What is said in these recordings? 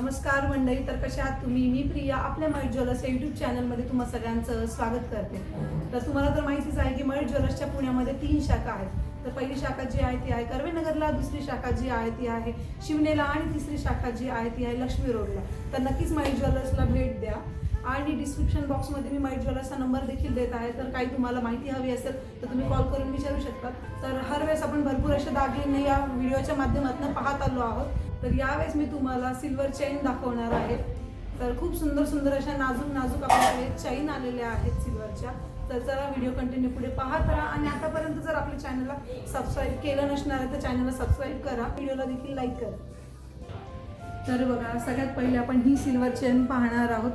नमस्कार मंडळी तर कशा आहात तुम्ही? मी प्रिया आपल्या मयूर ज्वेलर्स या युट्यूब चॅनलमध्ये तुम्हा सगळ्यांचं स्वागत करते. तर तुम्हाला तर माहितीच आहे की मयूर ज्वेलर्सच्या पुण्यामध्ये तीन शाखा आहेत. तर पहिली शाखा जी आहे ती आहे कर्वेनगरला दुसरी शाखा जी आहे ती आहे शिवनेला आणि तिसरी शाखा जी आहे ती आहे लक्ष्मी रोडला. तर नक्कीच मयूर ज्वेलर्सला भेट द्या. आणि डिस्क्रिप्शन बॉक्समध्ये मी मयूर ज्वेलर्सचा नंबर देखील देत आहे. तर काही तुम्हाला माहिती हवी असेल तर तुम्ही कॉल करून विचारू शकता. तर हर वेळेस आपण भरपूर अशा दागिने या व्हिडिओच्या माध्यमातून पाहत आलो आहोत. तर यावेळेस मी तुम्हाला सिल्वर चेन दाखवणार आहे. तर खूप सुंदर सुंदर अशा नाजूक नाजूक आपल्याकडे चैन आलेल्या आहेत सिल्वरच्या तर जरा व्हिडिओ कंटिन्यू पुढे पाहत राहा. आणि आतापर्यंत जर आपल्या चॅनलला सबस्क्राईब केलं नसणार आहे तर चॅनलला सबस्क्राईब करा. व्हिडिओला देखील लाईक करा. तर बघा सगळ्यात पहिले आपण ही सिल्वर चेन पाहणार आहोत.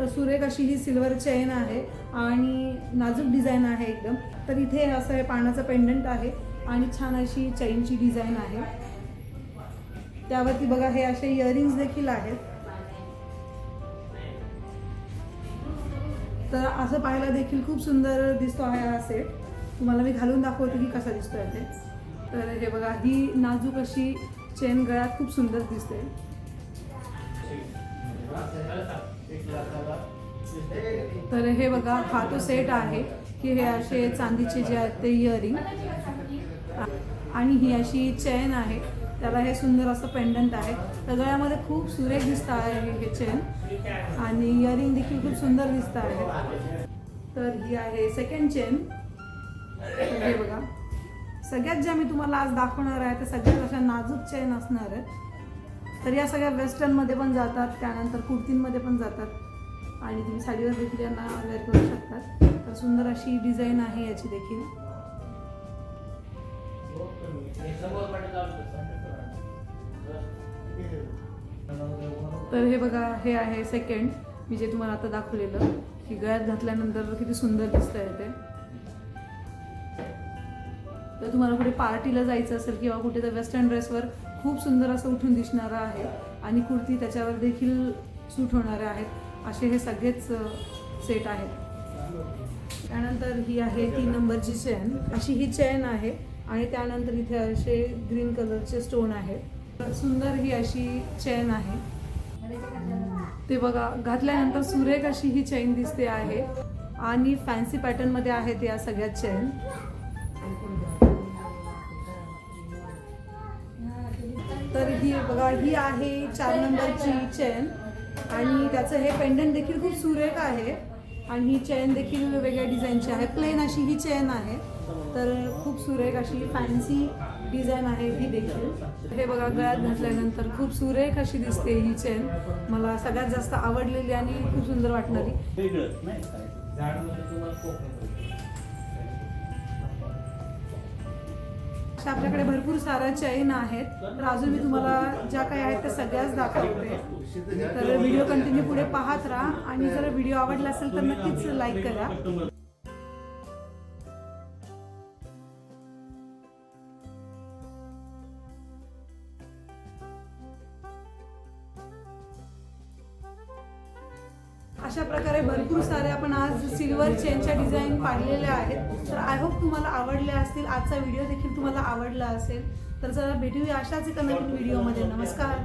तर सुरेख अशी ही सिल्वर चेन आहे आणि नाजूक डिझाईन आहे एकदम. तर इथे असं हे पानाचं पेंडंट आहे आणि छान अशी चेनची डिझाईन आहे. त्यावरती बघा हे असे इयरिंग्स देखील आहेत. तर असं पाहायला देखील खूप सुंदर दिसतो आहे हा सेट तुम्हाला मी घालून दाखवते की कसा दिसतोय ते. तर हे बघा ही नाजूक अशी चेन गळ्यात खूप सुंदर दिसते. तर हे बघा हा तो सेट आहे की हे असे चांदीचे जे आहेत ते इयरिंग आणि ही अशी चेन आहे. त्याला हे सुंदर असं पेंडंट आहे. तर गळ्यामध्ये खूप सुरेख दिसत आहे हे चेन आणि इयरिंग देखील खूप सुंदर दिसत आहे. तर ही आहे सेकंड चेन हे बघा. सगळ्यात ज्या मी तुम्हाला आज दाखवणार आहे त्या सगळ्यात अशा नाजूक चेन असणार आहेत. तर या सगळ्या वेस्टर्नमध्ये पण जातात त्यानंतर कुर्तींमध्ये पण जातात. आणि तुम्ही साडीवर देखील यांना वेअर करू शकतात. तर सुंदर अशी डिझाईन आहे याची देखील. तर हे बघा हे आहे सेकंड मी जे तुम्हाला आता दाखवलेलं की गळ्यात घातल्यानंतर किती सुंदर दिसत आहे ते. तर तुम्हाला कुठे पार्टीला जायचं असेल किंवा कुठे तर वेस्टर्न ड्रेसवर खूप सुंदर असं उठून दिसणारं आहे. आणि कुर्ती त्याच्यावर देखील सूट होणारे आहेत. असे हे सगळेच सेट आहेत. त्यानंतर ही आहे तीन नंबरची चेन. अशी ही चेन आहे आणि त्यानंतर इथे असे ग्रीन कलरचे स्टोन आहेत. सुंदर ही अशी चेन आहे. ते बघा घातल्यानंतर सुरेख अशी ही चेन दिसते आहे. आणि फॅन्सी पॅटर्नमध्ये आहेत या सगळ्या चेन. तर ही बघा ही आहे चार नंबरची चेन. आणि त्याचं हे पेंडंट देखील खूप सुरेख आहे. आणि ही चेन देखील वेगवेगळ्या डिझाईनची आहे. प्लेन अशी ही चेन आहे. तर खूप सुरेख अशी फॅन्सी डिझाईन आहे ही देखील. हे बघा गळ्यात घातल्यानंतर खूप सुरेख अशी दिसते ही चेन. मला सगळ्यात जास्त आवडलेली आणि खूप सुंदर वाटणारी. तर आपल्याकडे भरपूर साऱ्या चैन आहेत. तर अजून मी तुम्हाला ज्या काही आहेत त्या सगळ्याच दाखवते. तर व्हिडिओ कंटिन्यू पुढे पाहत राहा आणि जर व्हिडिओ आवडला असेल तर नक्कीच लाईक करा. अशा प्रकारे भरपूर सारे आपण आज सिल्वर चेनच्या डिझाईन पाडलेल्या आहेत. तर आय होप तुम्हाला आवडल्या असतील. आजचा व्हिडिओ देखील तुम्हाला आवडला असेल. तर जरा भेटूया अशाच एका नवीन व्हिडिओमध्ये नमस्कार.